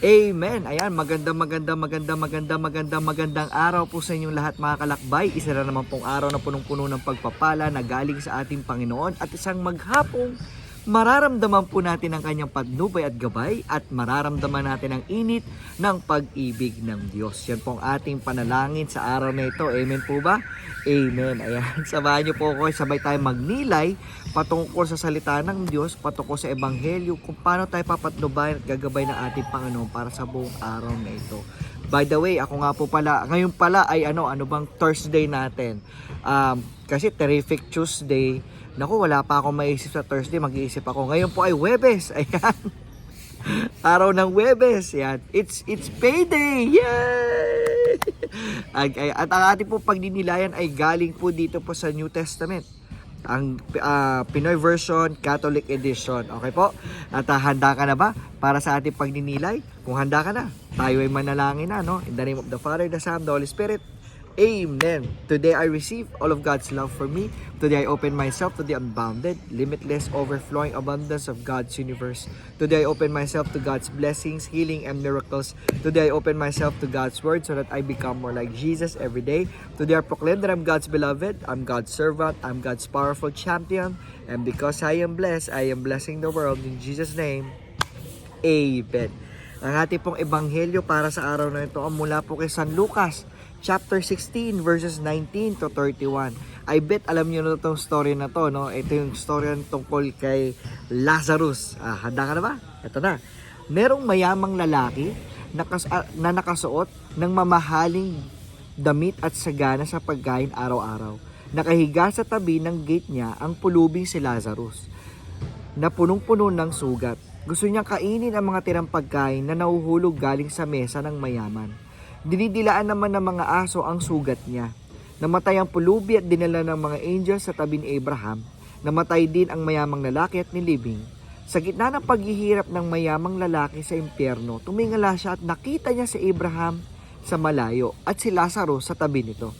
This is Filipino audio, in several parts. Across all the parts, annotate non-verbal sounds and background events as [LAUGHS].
Amen. Ayan, maganda, maganda, maganda, maganda, maganda, magandang araw po sa inyong lahat mga kalakbay. Isa na naman pong araw na punong-puno ng pagpapala na galing sa ating Panginoon at isang maghapong mararamdaman po natin ang kanyang patnubay at gabay at mararamdaman natin ang init ng pag-ibig ng Diyos. Yan po ang ating panalangin sa araw na ito. Amen po ba? Amen. Ayan, [LAUGHS] samahan niyo po ako. Sabay tayo magnilay patungkol sa salita ng Diyos, patungkol sa Ebanghelyo, kung paano tayo papatnubayan at gagabay ng ating Panginoon para sa buong araw na ito. By the way, ako nga po pala, ngayon pala ay ano, ano bang Thursday natin? Um, kasi Terrific Tuesday. Naku, wala pa akong maisip sa Thursday, mag-iisip ako. Ngayon po ay Webes. Ayan. [LAUGHS] Araw ng Webes. Yan. It's it's payday. Yay! Ay- ay- At ang ating po pagdinilayan ay galing po dito po sa New Testament. Ang ah, Pinoy version, Catholic edition. Okay po? At ah, handa ka na ba para sa ating pagdinilay? Kung handa ka na, tayo ay manalangin na, no? In the name of the Father, the Son, the Holy Spirit. Amen. Today I receive all of God's love for me. Today I open myself to the unbounded, limitless, overflowing abundance of God's universe. Today I open myself to God's blessings, healing, and miracles. Today I open myself to God's word so that I become more like Jesus every day. Today I proclaim that I'm God's beloved, I'm God's servant, I'm God's powerful champion. And because I am blessed, I am blessing the world. In Jesus' name, Amen. Ang ating pong ebanghelyo para sa araw na ito ang mula po kay San Lucas, chapter 16, verses 19 to 31. I bet alam niyo na itong story na to, no? Ito yung story tungkol kay Lazarus. Ah, handa ka na ba? Ito na. Merong mayamang lalaki ah, na nakasuot ng mamahaling damit at sagana sa pagkain araw-araw. Nakahiga sa tabi ng gate niya ang pulubing si Lazarus na punong-puno ng sugat. Gusto niyang kainin ang mga tirang pagkain na nahuhulog galing sa mesa ng mayaman. Dinidilaan naman ng mga aso ang sugat niya. Namatay ang pulubi at dinala ng mga angels sa tabi ni Abraham. Namatay din ang mayamang lalaki at nilibing. Sa gitna ng paghihirap ng mayamang lalaki sa impyerno, tumingala siya at nakita niya si Abraham sa malayo at si Lazaro sa tabi nito.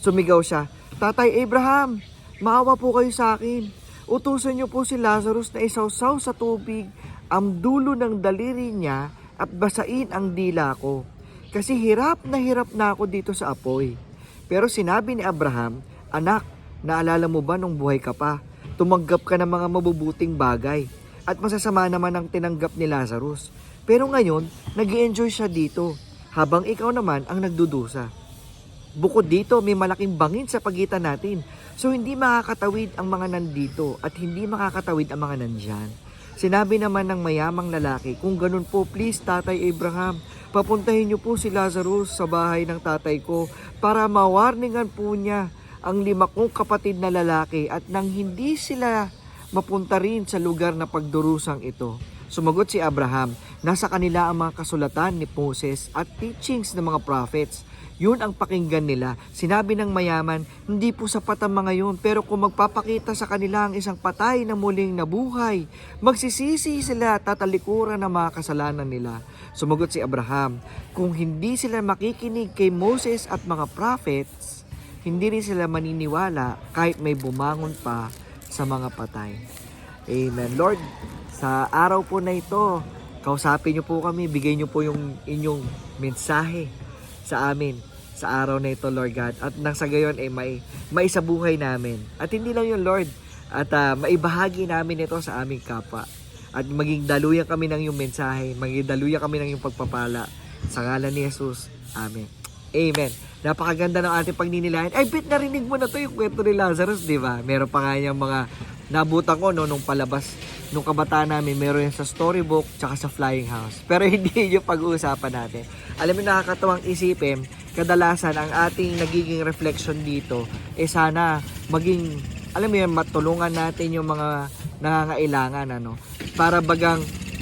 Sumigaw siya, Tatay Abraham, maawa po kayo sa akin. Utusan niyo po si Lazarus na isawsaw sa tubig ang dulo ng daliri niya at basain ang dila ko. Kasi hirap na hirap na ako dito sa apoy. Pero sinabi ni Abraham, Anak, naalala mo ba nung buhay ka pa? Tumanggap ka ng mga mabubuting bagay. At masasama naman ang tinanggap ni Lazarus. Pero ngayon, nag enjoy siya dito. Habang ikaw naman ang nagdudusa. Bukod dito, may malaking bangin sa pagitan natin. So hindi makakatawid ang mga nandito at hindi makakatawid ang mga nandyan. Sinabi naman ng mayamang lalaki, kung ganun po, please Tatay Abraham, papuntahin niyo po si Lazarus sa bahay ng tatay ko para mawarningan po niya ang lima kong kapatid na lalaki at nang hindi sila mapunta rin sa lugar na pagdurusang ito. Sumagot si Abraham, nasa kanila ang mga kasulatan ni Moses at teachings ng mga prophets. Yun ang pakinggan nila. Sinabi ng mayaman, hindi po sapat ang mga yun, pero kung magpapakita sa kanila ang isang patay na muling nabuhay, magsisisi sila at tatalikuran ng mga kasalanan nila. Sumagot si Abraham, kung hindi sila makikinig kay Moses at mga prophets, hindi rin sila maniniwala kahit may bumangon pa sa mga patay. Amen. Lord, sa araw po na ito, kausapin niyo po kami, bigay niyo po yung inyong mensahe sa amin sa araw na ito, Lord God. At nang sa gayon ay may maisabuhay namin. At hindi lang yun, Lord, at ah, maibahagi namin ito sa aming kapwa. At maging daluyan kami ng iyong mensahe, maging daluyan kami ng iyong pagpapala. Sa ngalan ni Jesus. Amen. Amen. Napakaganda ng ating pagninilayan. Ay, bit narinig mo na to yung kwento ni Lazarus, di ba? Meron pa nga yung mga nabutan ko no, nung palabas nung kabataan namin, meron yan sa storybook tsaka sa flying house. Pero [LAUGHS] hindi yung pag-uusapan natin. Alam mo, nakakatawang isipin, kadalasan ang ating nagiging reflection dito, eh sana maging, alam mo yun, matulungan natin yung mga nangangailangan, ano, para bagang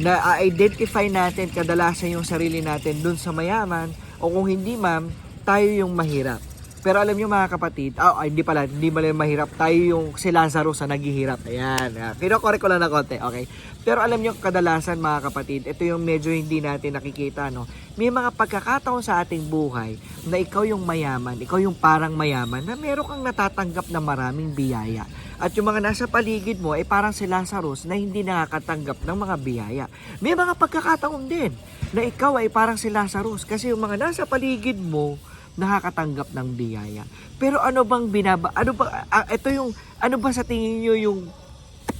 na-identify natin kadalasan yung sarili natin dun sa mayaman o kung hindi ma'am, tayo yung mahirap. Pero alam niyo mga kapatid, ah, ay, hindi pala, hindi pala mahirap, tayo yung si Lazarus na naghihirap. Ayan, ah, kinokorek ko lang na konti, okay? Pero alam niyo kadalasan mga kapatid, ito yung medyo hindi natin nakikita, no? May mga pagkakataon sa ating buhay na ikaw yung mayaman, ikaw yung parang mayaman, na meron kang natatanggap na maraming biyaya. At yung mga nasa paligid mo ay parang si Lazarus na hindi nakakatanggap ng mga biyaya. May mga pagkakataon din na ikaw ay parang si Lazarus kasi yung mga nasa paligid mo nakakatanggap ng biyaya. Pero ano bang binaba ano ba ah, ito yung ano ba sa tingin niyo yung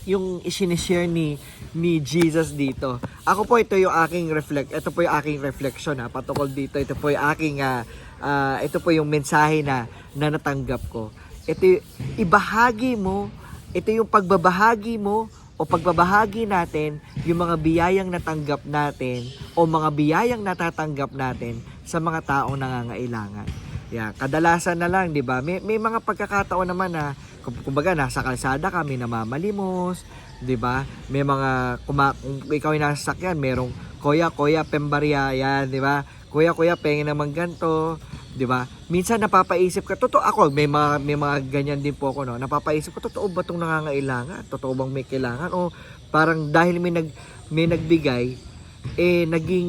yung isinishare ni ni Jesus dito. Ako po ito yung aking reflect ito po yung aking reflection ha patungkol dito. Ito po yung aking ah, ah, ito po yung mensahe na na natanggap ko. Ito ibahagi mo, ito yung pagbabahagi mo o pagbabahagi natin yung mga biyayang natanggap natin o mga biyayang natatanggap natin sa mga taong nangangailangan. Yeah, kadalasan na lang, 'di ba? May may mga pagkakataon naman na kum- kumbaga nasa kalsada kami namamalimos, 'di ba? May mga kuma, kung ikaw ay nasa sasakyan, merong kuya, kuya, pembarya, yan, 'di ba? Kuya, kuya, pengen naman ganto, 'di ba? Minsan napapaisip ka, totoo ako, may mga may mga ganyan din po ako no. Napapaisip ko, totoo ba 'tong nangangailangan? Totoo bang may kailangan o parang dahil may nag may nagbigay eh naging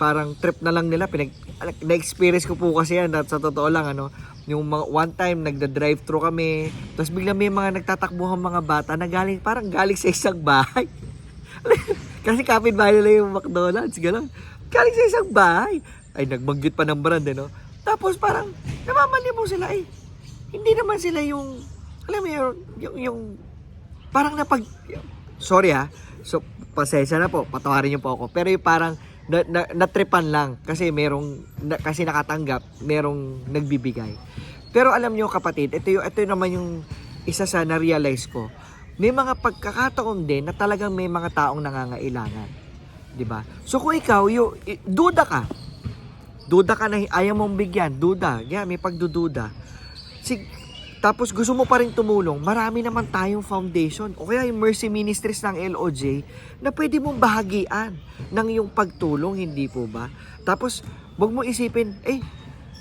parang trip na lang nila. Pinag na-experience ko po kasi yan. At sa totoo lang ano yung mga, one time nagda-drive thru kami. Tapos bigla may mga nagtatakbuhan mga bata na galing parang galing sa isang bahay. [LAUGHS] Kasi kapitbahay nila yung McDonald's gano'n. Galing sa isang bahay. Ay nagbanggit pa ng brand eh no? Tapos parang namamali sila eh. Hindi naman sila yung alam mo yun, yung, yung parang napag sorry ha so pasensya na po patawarin niyo po ako. Pero yung parang na, na, natripan lang kasi merong na, kasi nakatanggap merong nagbibigay. Pero alam niyo kapatid ito yung ito naman yung isa sa na-realize ko. May mga pagkakataon din na talagang may mga taong nangangailangan 'di ba? So kung ikaw i- duda ka. Duda ka na ayaw mong bigyan duda. Yeah, may pagdududa. Sig tapos gusto mo pa rin tumulong, marami naman tayong foundation o kaya yung Mercy Ministries ng LOJ na pwede mong bahagian ng iyong pagtulong, hindi po ba? Tapos, wag mo isipin, eh,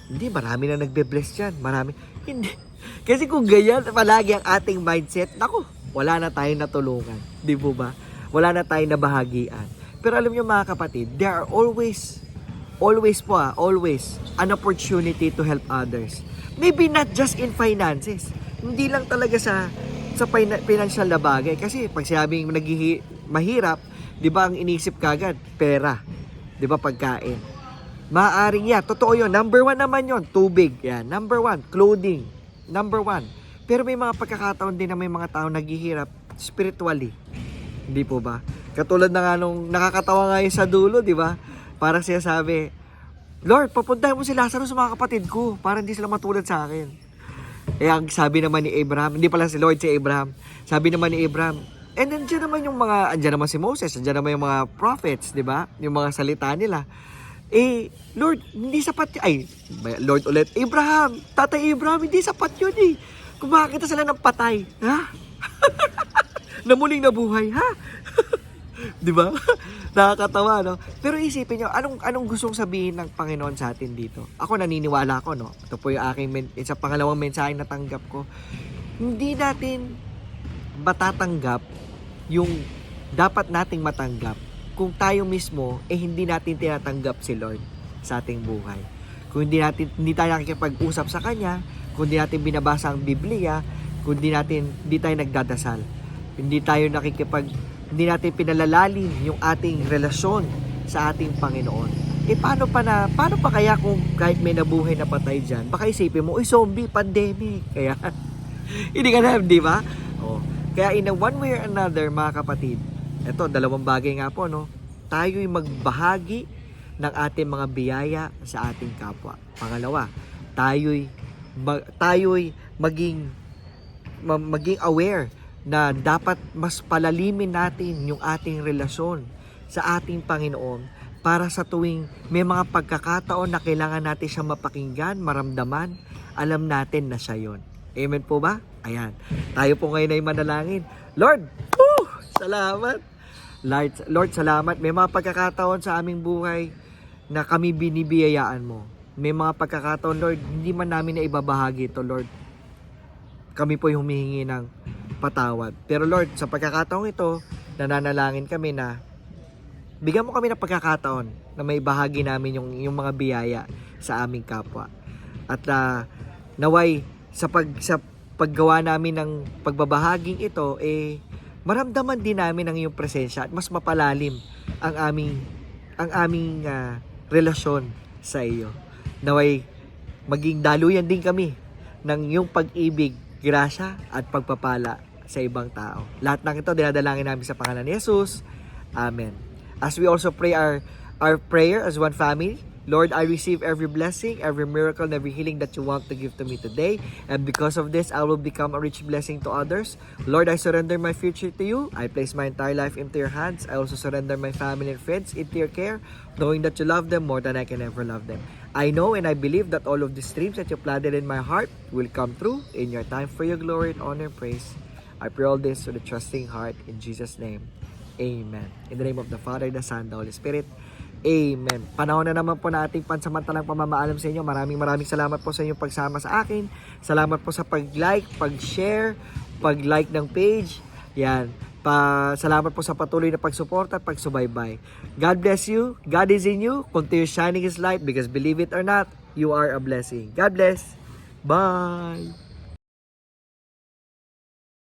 hindi, marami na nagbe-bless dyan. Marami. [LAUGHS] Hindi. Kasi kung ganyan, palagi ang ating mindset, nako, wala na tayong natulungan. Di po ba? Wala na tayong nabahagian. Pero alam nyo mga kapatid, there are always, always po ah, always, an opportunity to help others. Maybe not just in finances. Hindi lang talaga sa sa financial na bagay. Kasi pag sinabing naghihi, mahirap, di ba ang inisip kagad? Pera. Di ba pagkain? Maaring yan. Totoo yun. Number one naman yon Tubig. Yan. Number one. Clothing. Number one. Pero may mga pagkakataon din na may mga tao naghihirap spiritually. Hindi po ba? Katulad na nga nung nakakatawa nga sa dulo, di ba? Para siya sabi, Lord, papuntahin mo si Lazarus sa mga kapatid ko para hindi sila matulad sa akin. Eh, ang sabi naman ni Abraham, hindi pala si Lord, si Abraham. Sabi naman ni Abraham, and nandiyan naman yung mga, andyan naman si Moses, andyan naman yung mga prophets, di ba? Yung mga salita nila. Eh, Lord, hindi sapat yun. Ay, Lord ulit, Abraham, Tatay Abraham, hindi sapat yun eh. Kung makakita sila ng patay, ha? [LAUGHS] na nabuhay, ha? [LAUGHS] Di ba? Nakakatawa, no? Pero isipin nyo, anong, anong gustong sabihin ng Panginoon sa atin dito? Ako naniniwala ko, no? Ito po yung aking, men- sa pangalawang mensahe na tanggap ko. Hindi natin matatanggap yung dapat nating matanggap kung tayo mismo eh hindi natin tinatanggap si Lord sa ating buhay. Kung hindi natin hindi tayo nakikipag-usap sa kanya, kung hindi natin binabasa ang Biblia, kung hindi natin hindi tayo nagdadasal. Hindi tayo nakikipag hindi natin pinalalalim yung ating relasyon sa ating Panginoon. Eh paano pa na, paano pa kaya kung kahit may nabuhay na patay dyan, baka isipin mo, uy zombie, pandemic. [LAUGHS] Kaya, hindi ka na, di ba? Oh. Kaya in a one way or another, mga kapatid, eto, dalawang bagay nga po, no? Tayo'y magbahagi ng ating mga biyaya sa ating kapwa. Pangalawa, tayo'y, mag, tayo'y maging, ma- maging aware na dapat mas palalimin natin yung ating relasyon sa ating Panginoon para sa tuwing may mga pagkakataon na kailangan natin siya mapakinggan, maramdaman, alam natin na siya yon. Amen po ba? Ayan. Tayo po ngayon ay manalangin. Lord, woo, salamat. Lord, Lord, salamat. May mga pagkakataon sa aming buhay na kami binibiyayaan mo. May mga pagkakataon, Lord, hindi man namin na ibabahagi ito, Lord. Kami po yung humihingi ng patawad. Pero Lord, sa pagkakataong ito, nananalangin kami na bigyan mo kami ng pagkakataon na may bahagi namin yung, yung mga biyaya sa aming kapwa. At ah, naway sa pag sa paggawa namin ng pagbabahaging ito, eh, maramdaman din namin ang iyong presensya at mas mapalalim ang aming ang aming ah, relasyon sa iyo. Naway maging daluyan din kami ng iyong pag-ibig, grasya at pagpapala sa ibang tao. Lahat ng ito dinadalangin namin sa pangalan ni Jesus. Amen. As we also pray our our prayer as one family, Lord, I receive every blessing, every miracle, and every healing that you want to give to me today. And because of this, I will become a rich blessing to others. Lord, I surrender my future to you. I place my entire life into your hands. I also surrender my family and friends into your care, knowing that you love them more than I can ever love them. I know and I believe that all of these dreams that you planted in my heart will come true in your time for your glory and honor and praise. I pray all this with a trusting heart in Jesus' name. Amen. In the name of the Father, the Son, the Holy Spirit. Amen. Panahon na naman po na ating pansamantalang pamamaalam sa inyo. Maraming maraming salamat po sa inyong pagsama sa akin. Salamat po sa pag-like, pag-share, pag-like ng page. Yan. Pa, salamat po sa patuloy na pagsuporta at pagsubaybay. God bless you. God is in you. Continue shining His light because believe it or not, you are a blessing. God bless. Bye.